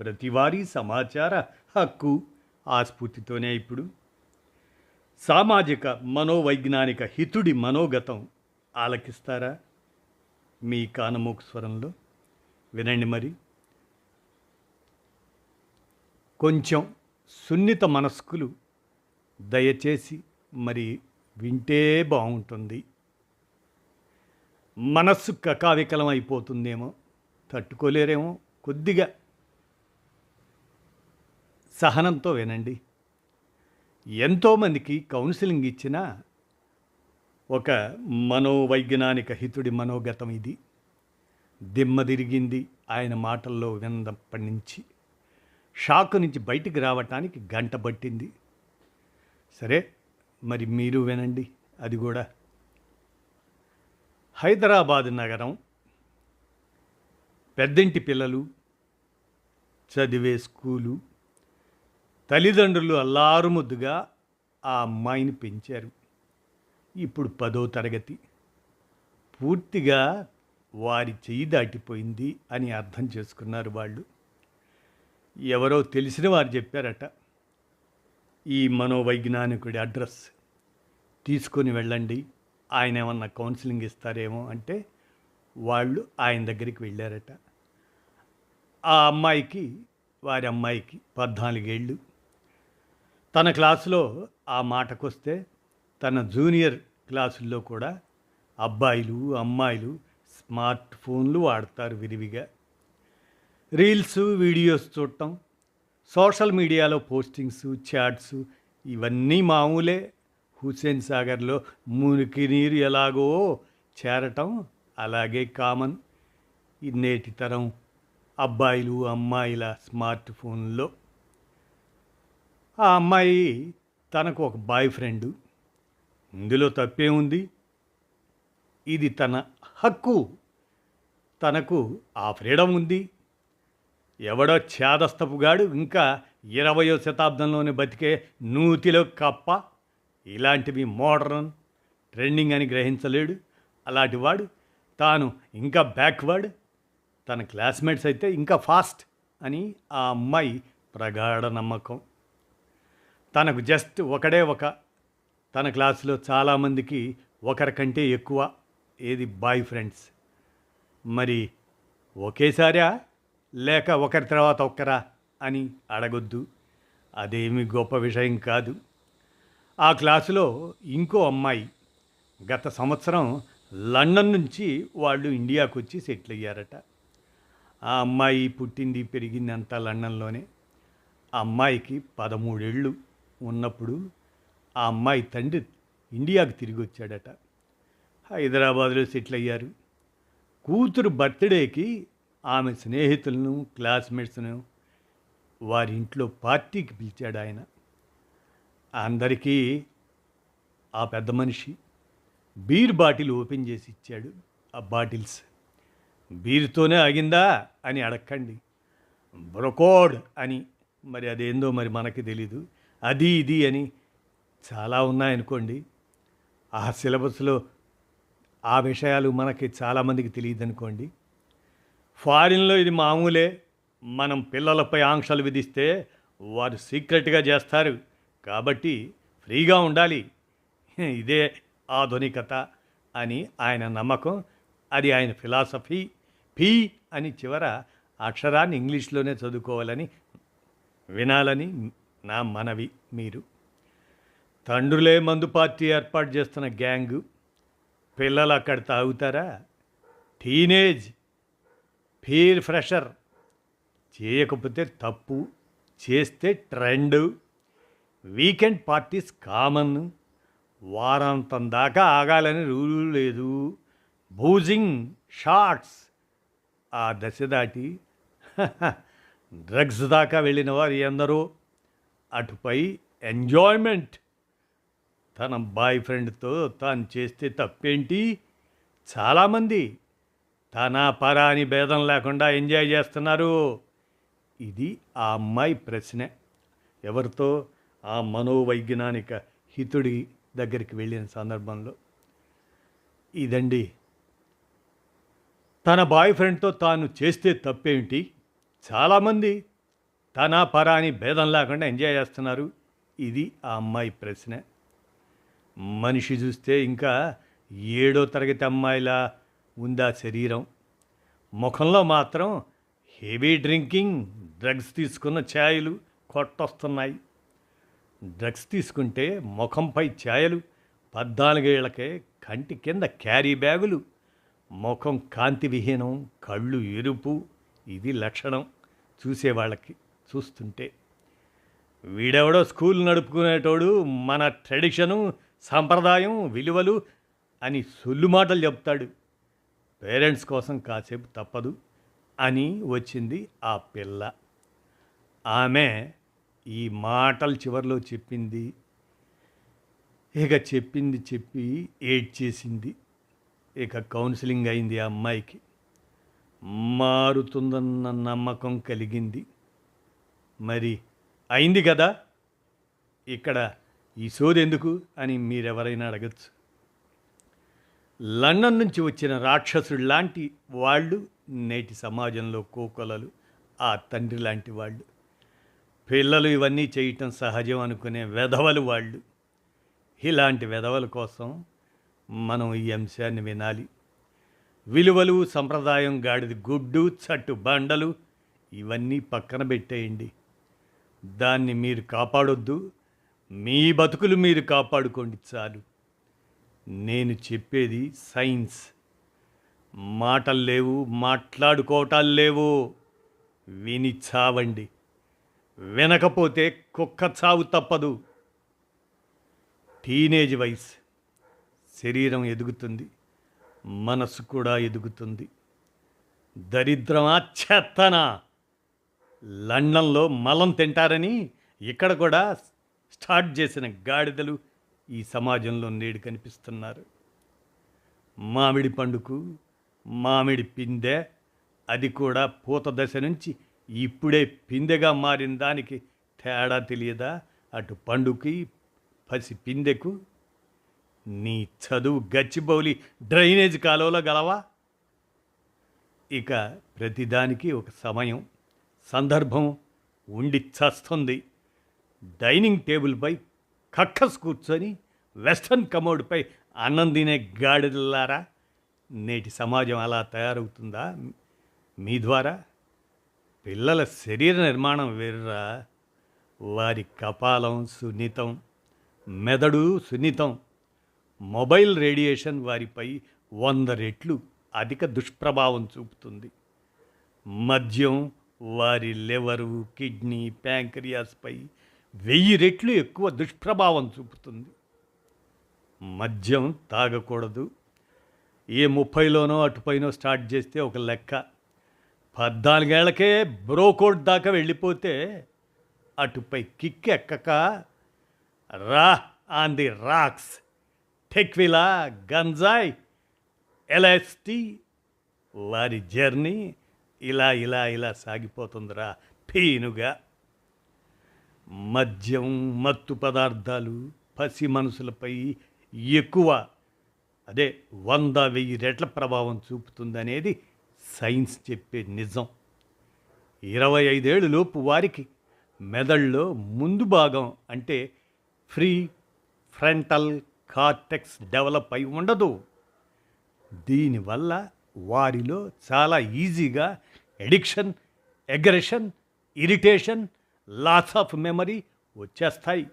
ప్రతివారీ సమాచార హక్కు ఆ స్ఫూర్తితోనే ఇప్పుడు. సామాజిక మనోవైజ్ఞానిక హితుడి మనోగతం ఆలకిస్తారా? మీ కానమోకు స్వరంలో వినండి మరి. కొంచెం సున్నిత మనస్కులు దయచేసి మరి వింటే బాగుంటుంది మనస్సు కకావికలం అయిపోతుందేమో తట్టుకోలేరేమో కొద్దిగా సహనంతో వినండి. ఎంతోమందికి కౌన్సిలింగ్ ఇచ్చిన ఒక మనోవైజ్ఞానిక హితుడి మనోగతం ఇది. దిమ్మ తిరిగింది ఆయన మాటల్లో విన్నప్పటి నుంచి. షాక్ నుంచి బయటికి రావటానికి గంట పట్టింది. సరే మరి మీరు వినండి అది కూడా. హైదరాబాద్ నగరం పెద్దింటి పిల్లలు చదివే స్కూలు తల్లిదండ్రులు అల్లారుముద్దుగా ఆ అమ్మాయిని పెంచారు. ఇప్పుడు పదో తరగతి. పూర్తిగా వారి చెయ్యి దాటిపోయింది అని అర్థం చేసుకున్నారు వాళ్ళు. ఎవరో తెలిసిన వారు చెప్పారట ఈ మనోవైజ్ఞానికుడి అడ్రస్ తీసుకొని వెళ్ళండి ఆయన ఏమన్నా కౌన్సిలింగ్ ఇస్తారేమో అంటే వాళ్ళు ఆయన దగ్గరికి వెళ్ళారట. ఆ అమ్మాయికి వారి అమ్మాయికి పద్నాలుగేళ్ళు. తన క్లాసులో ఆ మాటకొస్తే తన జూనియర్ క్లాసుల్లో కూడా అబ్బాయిలు అమ్మాయిలు స్మార్ట్ ఫోన్లు వాడతారు విరివిగా. రీల్స్ వీడియోస్ చూడటం సోషల్ మీడియాలో పోస్టింగ్స్ చాట్స్ ఇవన్నీ మామూలే. హుస్సేన్ సాగర్లో మురికి నీరు ఎలాగో చేరటం అలాగే కామన్. ఈ నేటి తరం అబ్బాయిలు అమ్మాయిల స్మార్ట్ ఫోన్లో ఆ అమ్మాయి తనకు ఒక బాయ్ ఫ్రెండ్. ఇందులో తప్పే ఉంది. ఇది తన హక్కు. తనకు ఆ ఫ్రీడమ్ ఉంది. ఎవడో ఛేదస్తపుగాడు ఇంకా ఇరవయో శతాబ్దంలోనే బతికే నూతిలో కప్ప. ఇలాంటివి మోడర్న్ ట్రెండింగ్ అని గ్రహించలేడు. అలాంటి వాడు. తాను ఇంకా బ్యాక్వర్డ్. తన క్లాస్మేట్స్ అయితే ఇంకా ఫాస్ట్ అని ఆ అమ్మాయి ప్రగాఢ నమ్మకం. తనకు జస్ట్ ఒకడే ఒక. తన క్లాసులో చాలామందికి ఒకరికంటే ఎక్కువ ఏది బాయ్ ఫ్రెండ్స్. మరి ఒకేసారా? లేక ఒకరి తర్వాత ఒక్కరా అని అడగొద్దు. అదేమి గొప్ప విషయం కాదు. ఆ క్లాసులో ఇంకో అమ్మాయి గత సంవత్సరం లండన్ నుంచి వాళ్ళు ఇండియాకు వచ్చి సెటిల్ అయ్యారట ఆ అమ్మాయి పుట్టింది పెరిగింది అంతా లండన్లోనే. ఆ అమ్మాయికి పదమూడేళ్ళు. ఉన్నప్పుడు ఆ అమ్మాయి తండ్రి ఇండియాకు తిరిగి వచ్చాడట హైదరాబాద్లో సెటిల్ అయ్యారు కూతురు బర్త్డేకి ఆమె స్నేహితులను క్లాస్మేట్స్ను వారి ఇంట్లో పార్టీకి పిలిచాడు ఆయన. అందరికీ ఆ పెద్ద మనిషి బీర్ బాటిల్ ఓపెన్ చేసి ఇచ్చాడు. ఆ బాటిల్స్ బీర్తోనే ఆగిందా? అని అడక్కండి. బ్రొకోడ్ అని. మరి అదేందో మరి మనకి తెలీదు. అది ఇది అని చాలా ఉన్నాయనుకోండి. ఆ సిలబస్లో ఆ విషయాలు మనకి చాలామందికి తెలియదు అనుకోండి ఫారిన్లో ఇది మామూలే. మనం పిల్లలపై ఆంక్షలు విధిస్తే వారు సీక్రెట్గా చేస్తారు. కాబట్టి ఫ్రీగా ఉండాలి. ఇదే ఆధునికత అని ఆయన నమ్మకం. అది ఆయన ఫిలాసఫీ. ఫీ అని చివర అక్షరాన్ని ఇంగ్లీష్లోనే చదువుకోవాలని వినాలని నా మనవి మీరు. తండ్రులే మందు పార్టీ ఏర్పాటు చేస్తున్న గ్యాంగ్ పిల్లలు అక్కడ తాగుతారా? Teenage peer pressure. చేయకపోతే తప్పు చేస్తే ట్రెండ్. Weekend parties common. వారాంతం దాకా ఆగాలని రూలు లేదు. Boozing shots. ఆ దశ దాటి డ్రగ్స్ దాకా వెళ్ళిన వారు ఎందరో. అటుపై ఎంజాయ్మెంట్. తన బాయ్ ఫ్రెండ్తో తాను చేస్తే తప్పేంటి? చాలామంది తన పర అని భేదం లేకుండా ఎంజాయ్ చేస్తున్నారు. ఇది ఆ అమ్మాయి ప్రశ్న. ఎవరితో? ఆ మనోవైజ్ఞానిక హితుడి దగ్గరికి వెళ్ళిన సందర్భంలో. ఇదండి. తన బాయ్ ఫ్రెండ్తో తాను చేస్తే తప్పేమిటి చాలామంది తన పర అని భేదం లేకుండా ఎంజాయ్ చేస్తున్నారు? ఇది ఆ అమ్మాయి ప్రశ్న. మనిషి చూస్తే ఇంకా ఏడో తరగతి అమ్మాయిలా ఉందా శరీరం? ముఖంలో మాత్రం హెవీ డ్రింకింగ్ డ్రగ్స్ తీసుకున్న ఛాయలు కొట్టొస్తున్నాయి. డ్రగ్స్ తీసుకుంటే ముఖంపై ఛాయలు పద్నాలుగేళ్ళకే కంటి కింద క్యారీ బ్యాగులు ముఖం కాంతి విహీనం కళ్ళు ఎరుపు ఇది లక్షణం చూసేవాళ్ళకి. చూస్తుంటే. వీడెవడో స్కూల్ నడుపుకునేటోడు మన ట్రెడిషను సాంప్రదాయం విలువలు అని సొల్లు మాటలు చెప్తాడు. పేరెంట్స్ కోసం కాసేపు తప్పదు అని వచ్చింది ఆ పిల్ల. ఆమె ఈ మాటలు చివరిలో చెప్పింది. ఇక చెప్పింది చెప్పి ఏడ్చేసింది ఇక కౌన్సిలింగ్ అయింది ఆ అమ్మాయికి. మారుతుందన్న నమ్మకం కలిగింది. మరి అయింది కదా? ఇక్కడ ఈ సోదెందుకు అని మీరెవరైనా అడగచ్చు. లండన్ నుంచి వచ్చిన రాక్షసుడు లాంటి వాళ్ళు నేటి సమాజంలో కోకొలలు ఆ తండ్రి లాంటి వాళ్ళు పిల్లలు ఇవన్నీ చేయటం సహజం అనుకునే వెధవలు వాళ్ళు. ఇలాంటి వెధవల కోసం మనం ఈ అంశాన్ని వినాలి. విలువలు సంప్రదాయం గాడిది గుడ్డు చట్టు బండలు ఇవన్నీ పక్కన పెట్టేయండి. దాన్ని మీరు కాపాడొద్దు. మీ బతుకులు మీరు కాపాడుకోండి చాలు. నేను చెప్పేది సైన్స్. మాటలు లేవు మాట్లాడుకోవటాలు లేవు. విని చావండి. వినకపోతే కుక్క చావు తప్పదు. టీనేజ్ వయసు. శరీరం ఎదుగుతుంది. మనసు కూడా ఎదుగుతుంది. దరిద్రమా చెత్తనా? లండన్లో మలం తింటారని ఇక్కడ కూడా స్టార్ట్ చేసిన గాడిదలు ఈ సమాజంలో నేడు కనిపిస్తున్నారు. మామిడి పండుకు మామిడి పిందె అది కూడా పూత దశ నుంచి ఇప్పుడే పిందెగా మారిన దానికి తేడా తెలియదా? అటు పండుకి పసి పిందెకు. నీ చదువు గచ్చిబౌలి డ్రైనేజ్ కాలువలో గలవా? ఇక ప్రతిదానికి ఒక సమయం. సందర్భం ఉండి చస్తుంది డైనింగ్ టేబుల్పై కక్కస్ కూర్చొని వెస్ట్రన్ కమోడ్పై అన్నం తినే గాడిదలారా నేటి సమాజం అలా తయారవుతుందా? మీ ద్వారా పిల్లల శరీర నిర్మాణం వేరురా. వారి కపాలం సున్నితం మెదడు సున్నితం మొబైల్ రేడియేషన్ వారిపై వంద రెట్లు అధిక దుష్ప్రభావం చూపుతుంది. మద్యం వారి లివరు కిడ్నీ ప్యాంక్రియాస్పై వెయ్యి రెట్లు ఎక్కువ దుష్ప్రభావం చూపుతుంది. మద్యం తాగకూడదు. ఏ ముప్పైలోనో అటుపైనో స్టార్ట్ చేస్తే ఒక లెక్క. పద్నాలుగేళ్ళకే బ్రోకోడ్ దాకా వెళ్ళిపోతే అటుపై kick ఎక్కక raw on the rocks tequila గంజాయ్ LSD వారి జర్నీ ఇలా ఇలా ఇలా సాగిపోతుందిరా. పీనుగా. మద్యం మత్తు పదార్థాలు పసి మనసులపై ఎక్కువ అదే వంద వెయ్యి రెట్ల ప్రభావం చూపుతుందనేది సైన్స్ చెప్పే నిజం. ఇరవై ఐదేళ్ళు లోపు వారికి మెదడులో ముందు భాగం అంటే ఫ్రీ ఫ్రంటల్ కార్టెక్స్ డెవలప్ అయి ఉండదు. దీనివల్ల వారిలో చాలా ఈజీగా addiction aggression irritation loss of memory వచ్చేస్తాయి.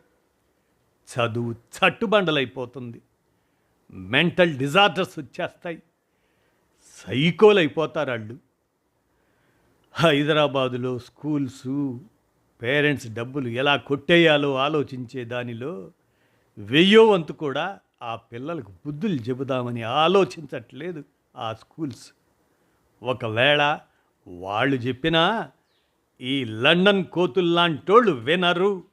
చదువు చట్టుబండలైపోతుంది. మెంటల్ డిజార్డర్స్ వచ్చేస్తాయి. సైకోలు అయిపోతారు వాళ్ళు హైదరాబాదులో స్కూల్స్ పేరెంట్స్ డబ్బులు ఎలా కొట్టేయాలో ఆలోచించే దానిలో వెయ్యో వంతు కూడా ఆ పిల్లలకు బుద్ధులు చెబుదామని ఆలోచించట్లేదు ఆ స్కూల్స్. ఒకవేళ వాళ్ళు చెప్పినా ఈ లండన్ కోతుల్లాంటోళ్ళు వినరు.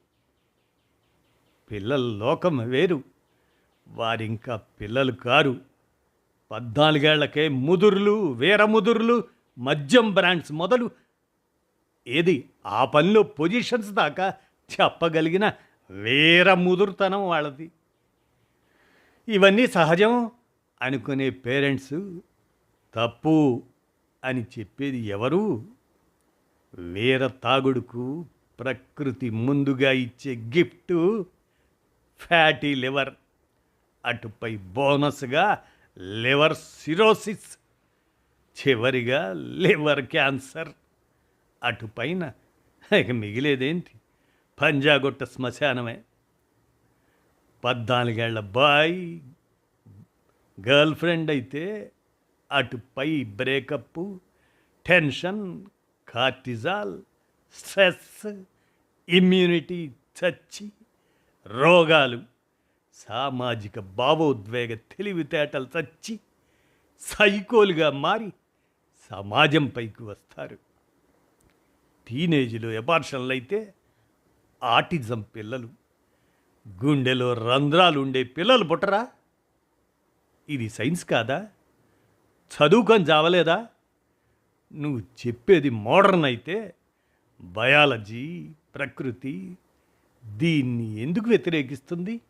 పిల్లల లోకం వేరు. వారింకా పిల్లలు కారు. పద్నాలుగేళ్ళకే ముదురులు వీరముదురులు మద్యం బ్రాండ్స్ మొదలు. ఏది ఆ పనిలో పొజిషన్స్ దాకా చెప్పగలిగిన వీర ముదురుతనం వాళ్ళది. ఇవన్నీ సహజం అనుకునే పేరెంట్స్ తప్పు. అని చెప్పేది ఎవరు? వీర తాగుడుకు ప్రకృతి ముందుగా ఇచ్చే గిఫ్ట్ ఫ్యాటీ లివర్. అటుపై బోనస్గా లివర్ సిరోసిస్ చివరిగా లివర్ క్యాన్సర్. అటుపైన ఇక మిగిలేదేంటి? పంజాగొట్ట శ్మశానమే. పద్నాలుగేళ్ళ బాయ్ గర్ల్ ఫ్రెండ్ అయితే అటుపై breakup tension cortisol stress immunity చచ్చి రోగాలు సామాజిక భావోద్వేగ తెలివితేటలు చచ్చి సైకోలుగా మారి సమాజంపైకి వస్తారు. టీనేజ్లో ఎపార్షన్లు అయితే ఆటిజం పిల్లలు గుండెలో రంధ్రాలు ఉండే పిల్లలు పుట్టరా? ఇది సైన్స్ కాదా? చదువుకొని చావలేదా? నువ్వు చెప్పేది మోడర్న్ అయితే బయాలజీ ప్రకృతి దీన్ని ఎందుకు వ్యతిరేకిస్తుంది?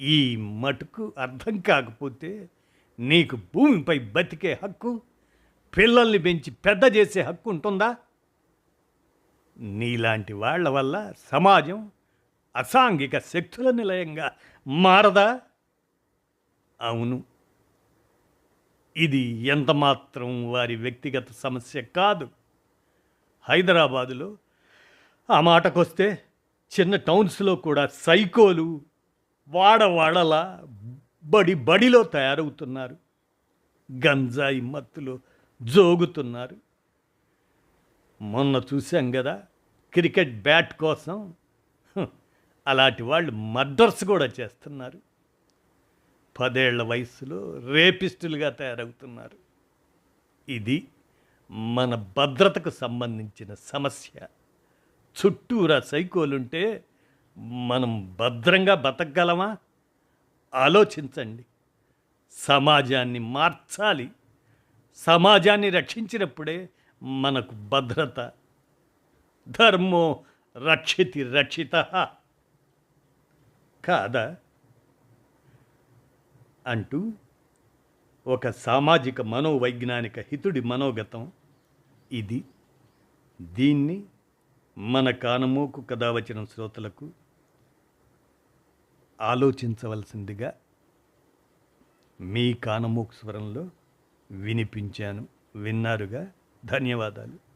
ఈ మటుకు అర్థం కాకపోతే నీకు భూమిపై బతికే హక్కు పిల్లల్ని పెంచి పెద్ద చేసే హక్కు ఉంటుందా? నీలాంటి వాళ్ళ వల్ల సమాజం అసాంఘిక శక్తుల నిలయంగా మారదా? అవును. ఇది ఎంతమాత్రం వారి వ్యక్తిగత సమస్య కాదు. హైదరాబాదులో ఆ మాటకొస్తే చిన్న టౌన్స్లో కూడా సైకోలు వాడవాడలా బడి బడిలో తయారవుతున్నారు. గంజాయి మత్తులో జోగుతున్నారు. మొన్న చూశాం కదా క్రికెట్ బ్యాట్ కోసం. అలాంటి వాళ్ళు మర్డర్స్ కూడా చేస్తున్నారు. పదేళ్ళ వయసులో రేపిస్టులుగా తయారవుతున్నారు. ఇది మన భద్రతకు సంబంధించిన సమస్య. చుట్టూరా సైకోలుంటే మనం భద్రంగా బతకగలమా? ఆలోచించండి. సమాజాన్ని మార్చాలి. సమాజాన్ని రక్షించినప్పుడే మనకు భద్రత. ధర్మో రక్షితి రక్షిత. కాదా? అంటూ ఒక సామాజిక మనోవైజ్ఞానిక హితుడి మనోగతం ఇది. దీన్ని మన కానమోకు కథ వచ్చిన శ్రోతలకు ఆలోచించవలసిందిగా మీ కానమోకు స్వరంలో వినిపించాను. విన్నారుగా? ధన్యవాదాలు.